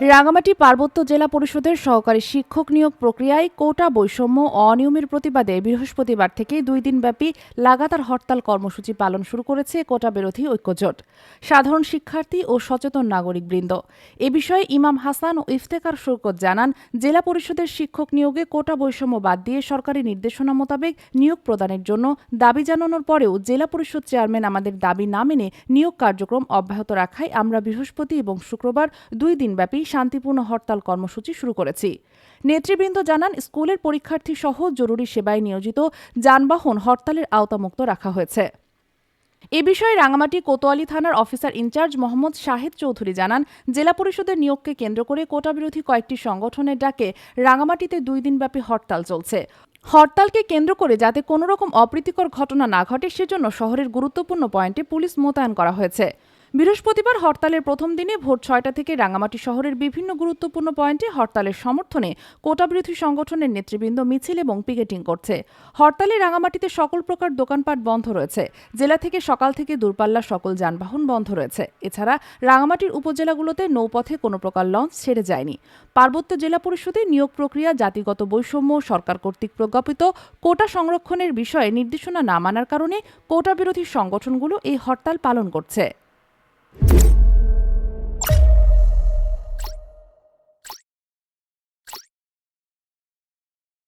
রাঙামাটি পার্বত্য জেলা পরিষদের সহকারী শিক্ষক নিয়োগ প্রক্রিয়ায় কোটা বৈষম্য অনিয়মের প্রতিবাদে বৃহস্পতিবার থেকে দুই দিনব্যাপী লাগাতার হরতাল কর্মসূচি পালন শুরু করেছে কোটা বিরোধী ঐক্যজোট। সাধারণ শিক্ষার্থী ও সচেতন নাগরিকবৃন্দ। এ বিষয়ে ইমাম হাসান ও ইফতেকার শৌকত জানান, জেলা পরিষদের শিক্ষক নিয়োগে কোটা বৈষম্য বাদ দিয়ে সরকারি নির্দেশনা মোতাবেক নিয়োগ প্রদানের জন্য দাবি জানানোর পরেও জেলা পরিষদ চেয়ারম্যান আমাদের দাবি না মেনে নিয়োগ কার্যক্রম অব্যাহত রাখায় আমরা বৃহস্পতি এবং শুক্রবার দুই দিনব্যাপী শান্তিপূর্ণ হরতাল কর্মসূচি শুরু করেছি। নেতৃবৃন্দ জানান, স্কুলের পরীক্ষার্থী সহ জরুরি সেবায় নিয়োজিত যানবাহন হরতালের আওতামুক্ত রাখা হয়েছে। এ বিষয়ে রাঙামাটি কোতোয়ালি থানার officer in charge Mohammad Shahed Chowdhury জানান, জেলা পরিষদের নিয়োগকে কেন্দ্র করে কোটা বিরোধী কয়েকটি সংগঠনের ডাকে রাঙামাটিতে দুই দিনব্যাপী হরতাল চলছে। হরতালকে কেন্দ্র করে যাতে কোনো রকম অপ্রীতিকর ঘটনা না ঘটে, সেজন্য শহরের গুরুত্বপূর্ণ পয়েন্টে পুলিশ মোতায়েন করা হয়েছে। বৃহস্পতিবার হরতালের প্রথম দিনে ভোর ছয়টা থেকে রাঙামাটি শহরের বিভিন্ন গুরুত্বপূর্ণ পয়েন্টে হরতালের সমর্থনে কোটা বিরোধী সংগঠনের নেতৃবৃন্দ মিছিল এবং পিকেটিং করছে। হরতালে রাঙামাটিতে সকল প্রকার দোকানপাট বন্ধ রয়েছে। জেলা থেকে সকাল থেকে দূরপাল্লার সকল যানবাহন বন্ধ রয়েছে। এছাড়া রাঙামাটির উপজেলাগুলোতে নৌপথে কোনো প্রকার লঞ্চ ছেড়ে যায়নি। পার্বত্য জেলা পরিষদে নিয়োগ প্রক্রিয়া, জাতিগত বৈষম্য, সরকার কর্তৃক প্রজ্ঞাপিত, কোটা সংরক্ষণের বিষয়ে নির্দেশনা না মানার কারণে কোটা বিরোধী সংগঠনগুলো এই হরতাল পালন করছে।